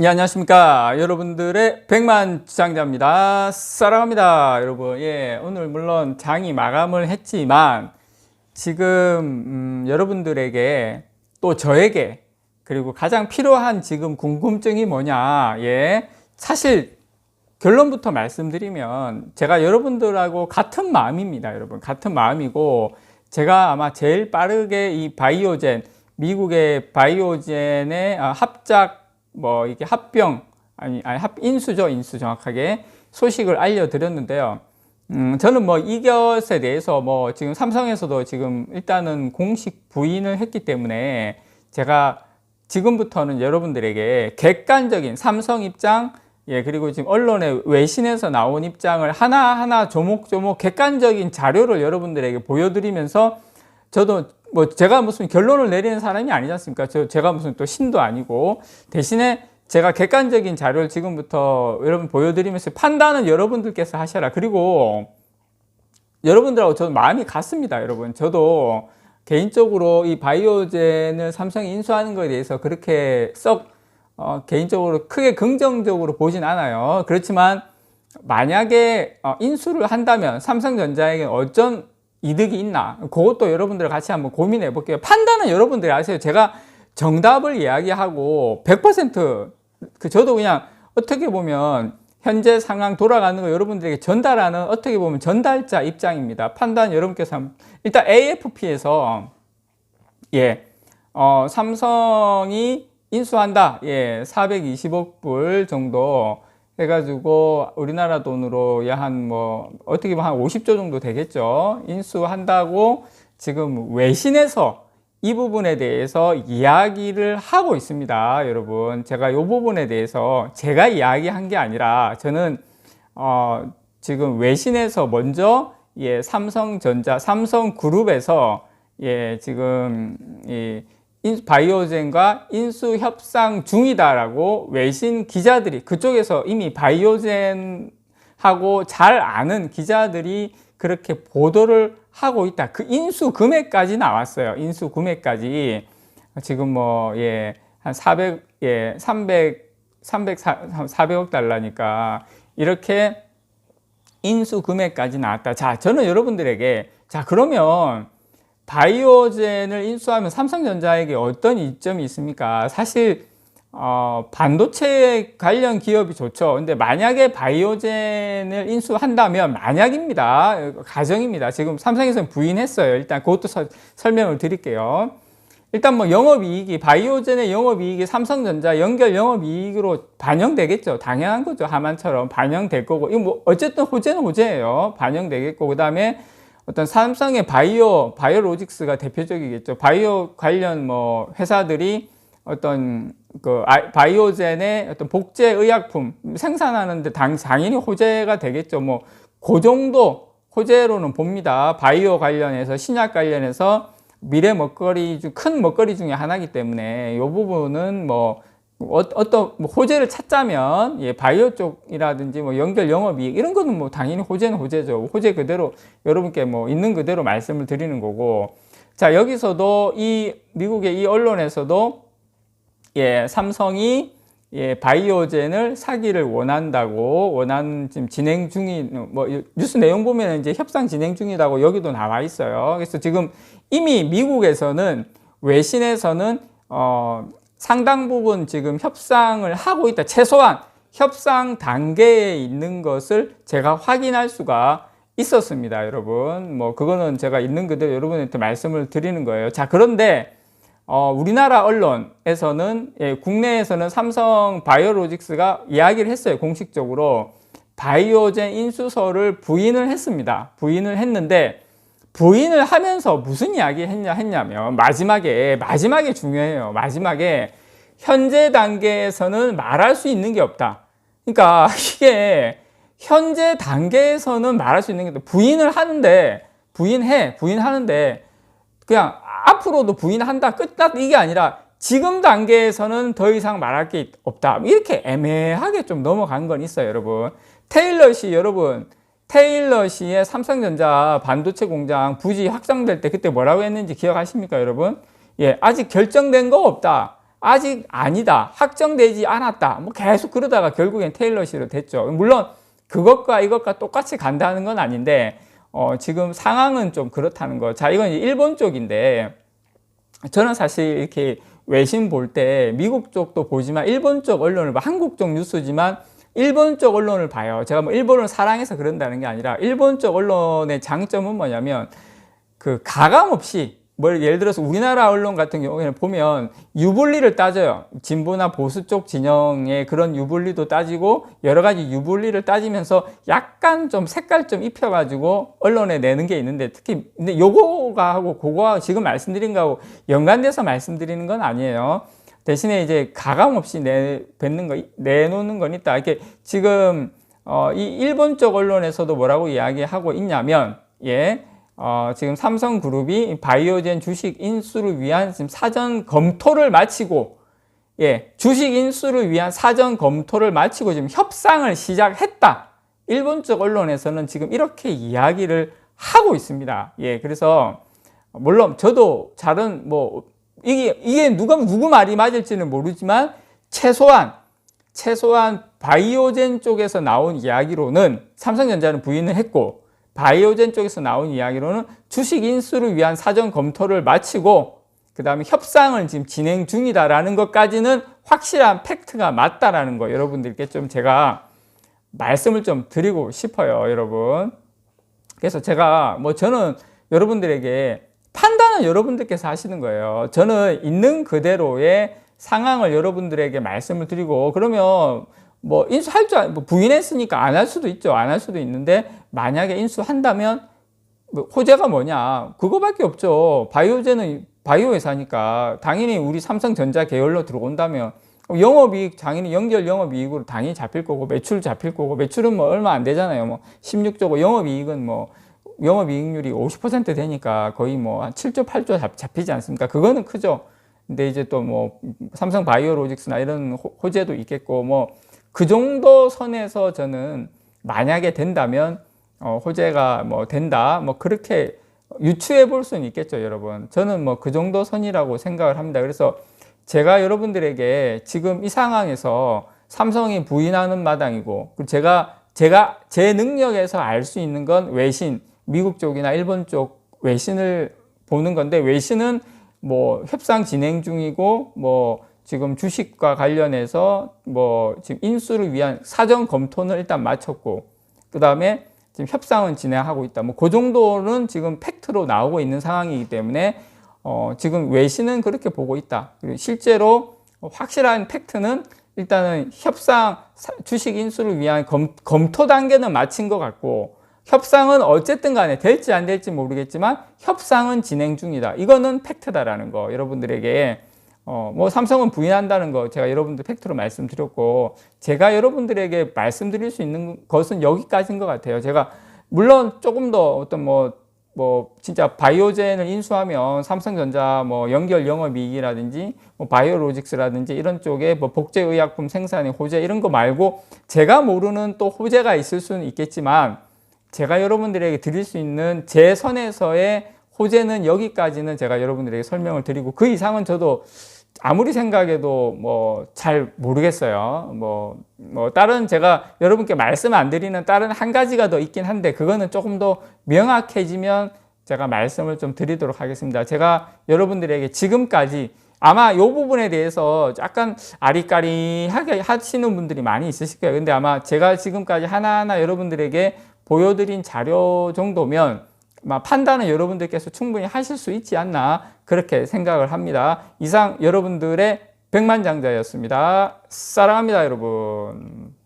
네, 안녕하십니까. 여러분들의 백만 주장자입니다. 사랑합니다. 여러분. 예, 오늘 물론 장이 마감을 했지만 지금, 음, 여러분들에게 또 저에게 그리고 가장 필요한 지금 궁금증이 뭐냐. 예. 사실 결론부터 말씀드리면 제가 여러분들하고 같은 마음입니다. 여러분. 같은 마음이고 제가 아마 제일 빠르게 이 바이오젠, 미국의 바이오젠의 아, 합작 뭐 이게 합병 아니 아니 합 인수죠 인수 정확하게 소식을 알려드렸는데요. 음, 저는 뭐 이것에 대해서 뭐 지금 삼성에서도 지금 일단은 공식 부인을 했기 때문에 제가 지금부터는 여러분들에게 객관적인 삼성 입장 예, 그리고 지금 언론의 외신에서 나온 입장을 하나하나 조목조목 객관적인 자료를 여러분들에게 보여드리면서 저도 뭐 제가 무슨 결론을 내리는 사람이 아니지 않습니까? 저 제가 무슨 또 신도 아니고 대신에 제가 객관적인 자료를 지금부터 여러분 보여드리면서 판단은 여러분들께서 하셔라. 그리고 여러분들하고 저는 마음이 같습니다, 여러분. 저도 개인적으로 이 바이오젠을 삼성이 인수하는 것에 대해서 그렇게 썩 어, 개인적으로 크게 긍정적으로 보진 않아요. 그렇지만 만약에 어, 인수를 한다면 삼성전자에게 어떤 이득이 있나? 그것도 여러분들 같이 한번 고민해 볼게요. 판단은 여러분들이 아세요. 제가 정답을 이야기하고 100%그 저도 그냥 어떻게 보면 현재 상황 돌아가는 거 여러분들에게 전달하는 어떻게 보면 전달자 입장입니다. 판단 여러분께서 한번 일단 AFP에서 예, 어, 삼성이 인수한다. 예, 420억 불 정도 해가지고 우리나라 돈으로 약한뭐 어떻게 보면 한 50조 정도 되겠죠. 인수한다고 지금 외신에서 이 부분에 대해서 이야기를 하고 있습니다. 여러분, 제가 이 부분에 대해서 제가 이야기한 게 아니라 저는 어 지금 외신에서 먼저 예, 삼성전자, 삼성그룹에서 예, 지금 이 바이오젠과 인수 협상 중이다라고 외신 기자들이 그쪽에서 이미 바이오젠하고 잘 아는 기자들이 그렇게 보도를 하고 있다. 그 인수 금액까지 나왔어요. 인수 금액까지 지금 뭐 예, 한 400, 예, 300, 300, 400억 달러니까 이렇게 인수 금액까지 나왔다. 자, 저는 여러분들에게 자, 그러면 바이오젠을 인수하면 삼성전자에게 어떤 이점이 있습니까? 사실 어, 반도체 관련 기업이 좋죠. 근데 만약에 바이오젠을 인수한다면 만약입니다. 가정입니다. 지금 삼성에서는 부인했어요. 일단 그것도 서, 설명을 드릴게요. 일단 뭐 영업이익이 바이오젠의 영업이익이 삼성전자 연결 영업이익으로 반영되겠죠. 당연한 거죠. 하만처럼 반영될 거고 이거 뭐 어쨌든 호재는 호재예요. 반영되겠고 그 다음에 어떤 삼성의 바이오, 바이오로직스가 대표적이겠죠. 바이오 관련 뭐 회사들이 어떤 그 바이오젠의 어떤 복제 의약품 생산하는데 당, 당연히 호재가 되겠죠. 뭐 그 정도 호재로는 봅니다. 바이오 관련해서 신약 관련해서 미래 먹거리 중 큰 먹거리 중에 하나이기 때문에 이 부분은 뭐 어, 어떤 뭐 호재를 찾자면 예, 바이오 쪽이라든지 뭐 연결 영업이익 이런 거는 뭐 당연히 호재는 호재죠. 호재 그대로 여러분께 뭐 있는 그대로 말씀을 드리는 거고. 자, 여기서도 이 미국의 이 언론에서도 예, 삼성이 예, 바이오젠을 사기를 원한다고 원하는 지금 진행 중인 뭐 뉴스 내용 보면 이제 협상 진행 중이라고 여기도 나와 있어요. 그래서 지금 이미 미국에서는 외신에서는 어 상당 부분 지금 협상을 하고 있다. 최소한 협상 단계에 있는 것을 제가 확인할 수가 있었습니다, 여러분. 뭐, 그거는 제가 있는 그대로 여러분한테 말씀을 드리는 거예요. 자, 그런데, 어, 우리나라 언론에서는, 예, 국내에서는 삼성 바이오로직스가 이야기를 했어요, 공식적으로. 바이오젠 인수서를 부인을 했습니다. 부인을 했는데, 부인을 하면서 무슨 이야기 했냐 했냐면 마지막에 마지막에 중요해요. 마지막에 현재 단계에서는 말할 수 있는 게 없다. 그러니까 이게 현재 단계에서는 말할 수 있는 게 없다. 부인을 하는데 부인해 부인하는데 그냥 앞으로도 부인한다 끝났 이게 아니라 지금 단계에서는 더 이상 말할 게 없다. 이렇게 애매하게 좀 넘어간 건 있어요, 여러분. 테일러시 여러분 테일러시의 삼성전자 반도체 공장 부지 확장될 때 그때 뭐라고 했는지 기억하십니까, 여러분? 예, 아직 결정된 거 없다. 아직 아니다. 확정되지 않았다. 뭐 계속 그러다가 결국엔 테일러시로 됐죠. 물론 그것과 이것과 똑같이 간다는 건 아닌데 어, 지금 상황은 좀 그렇다는 거. 자, 이건 일본 쪽인데 저는 사실 이렇게 외신 볼 때 미국 쪽도 보지만 일본 쪽 언론을 봐. 한국 쪽 뉴스지만 일본 쪽 언론을 봐요. 제가 뭐 일본을 사랑해서 그런다는 게 아니라 일본 쪽 언론의 장점은 뭐냐면 그 가감 없이 뭘 예를 들어서 우리나라 언론 같은 경우에는 보면 유불리를 따져요. 진보나 보수 쪽 진영의 그런 유불리도 따지고 여러 가지 유불리를 따지면서 약간 좀 색깔 좀 입혀가지고 언론에 내는 게 있는데 특히 근데 요거가 하고 그거하고 지금 말씀드린 거하고 연관돼서 말씀드리는 건 아니에요. 대신에 이제 가감 없이 내 뱉는 거 내놓는 건 있다. 이렇게 지금 어, 이 일본 쪽 언론에서도 뭐라고 이야기하고 있냐면 예. 어, 지금 삼성그룹이 바이오젠 주식 인수를 위한 지금 사전 검토를 마치고, 예, 주식 인수를 위한 사전 검토를 마치고 지금 협상을 시작했다. 일본 쪽 언론에서는 지금 이렇게 이야기를 하고 있습니다. 예, 그래서, 물론 저도 잘은 뭐, 이게, 이게 누가, 누구 말이 맞을지는 모르지만, 최소한, 최소한 바이오젠 쪽에서 나온 이야기로는 삼성전자는 부인을 했고, 바이오젠 쪽에서 나온 이야기로는 주식 인수를 위한 사전 검토를 마치고 그 다음에 협상을 지금 진행 중이다라는 것까지는 확실한 팩트가 맞다라는 거 여러분들께 좀 제가 말씀을 좀 드리고 싶어요, 여러분. 그래서 제가 뭐 저는 여러분들에게 판단은 여러분들께서 하시는 거예요. 저는 있는 그대로의 상황을 여러분들에게 말씀을 드리고 그러면 뭐 인수할 줄, 뭐 부인했으니까 안 할 수도 있죠. 안 할 수도 있는데 만약에 인수한다면 뭐 호재가 뭐냐? 그거밖에 없죠. 바이오제는 바이오 회사니까 당연히 우리 삼성전자 계열로 들어온다면 영업이익 당연히 연결 영업이익으로 당연히 잡힐 거고 매출 잡힐 거고 매출은 뭐 얼마 안 되잖아요. 뭐 16조고 영업이익은 뭐 영업이익률이 50% 되니까 거의 뭐 한 7조 8조 잡, 잡히지 않습니까? 그거는 크죠. 근데 이제 또 뭐 삼성 바이오로직스나 이런 호 재도 있겠고 뭐 그 정도 선에서 저는 만약에 된다면 어, 호재가 뭐 된다 뭐 그렇게 유추해 볼 수는 있겠죠 여러분 저는 뭐 그 정도 선이라고 생각을 합니다 그래서 제가 여러분들에게 지금 이 상황에서 삼성이 부인하는 마당이고 제가 제가 제 능력에서 알 수 있는 건 외신 미국 쪽이나 일본 쪽 외신을 보는 건데 외신은 뭐 협상 진행 중이고 뭐 지금 주식과 관련해서 뭐 지금 인수를 위한 사전 검토는 일단 마쳤고 그 다음에 지금 협상은 진행하고 있다. 뭐 그 정도는 지금 팩트로 나오고 있는 상황이기 때문에 어 지금 외신은 그렇게 보고 있다. 그리고 실제로 확실한 팩트는 일단은 협상 주식 인수를 위한 검, 검토 단계는 마친 것 같고 협상은 어쨌든 간에 될지 안 될지 모르겠지만 협상은 진행 중이다. 이거는 팩트다라는 거 여러분들에게 어, 뭐 삼성은 부인한다는 거 제가 여러분들 팩트로 말씀드렸고 제가 여러분들에게 말씀드릴 수 있는 것은 여기까지인 것 같아요. 제가 물론 조금 더 어떤 뭐, 뭐 진짜 바이오젠을 인수하면 삼성전자 뭐 연결 영업이익이라든지 뭐 바이오로직스라든지 이런 쪽에 뭐 복제의약품 생산의 호재 이런 거 말고 제가 모르는 또 호재가 있을 수는 있겠지만 제가 여러분들에게 드릴 수 있는 제 선에서의 호재는 여기까지는 제가 여러분들에게 설명을 드리고 그 이상은 저도 아무리 생각해도 뭐 잘 모르겠어요. 뭐, 뭐, 다른 제가 여러분께 말씀 안 드리는 다른 한 가지가 더 있긴 한데 그거는 조금 더 명확해지면 제가 말씀을 좀 드리도록 하겠습니다. 제가 여러분들에게 지금까지 아마 이 부분에 대해서 약간 아리까리하게 하시는 분들이 많이 있으실 거예요. 근데 아마 제가 지금까지 하나하나 여러분들에게 보여드린 자료 정도면 판단은 여러분들께서 충분히 하실 수 있지 않나 그렇게 생각을 합니다. 이상 여러분들의 백만장자였습니다. 사랑합니다, 여러분.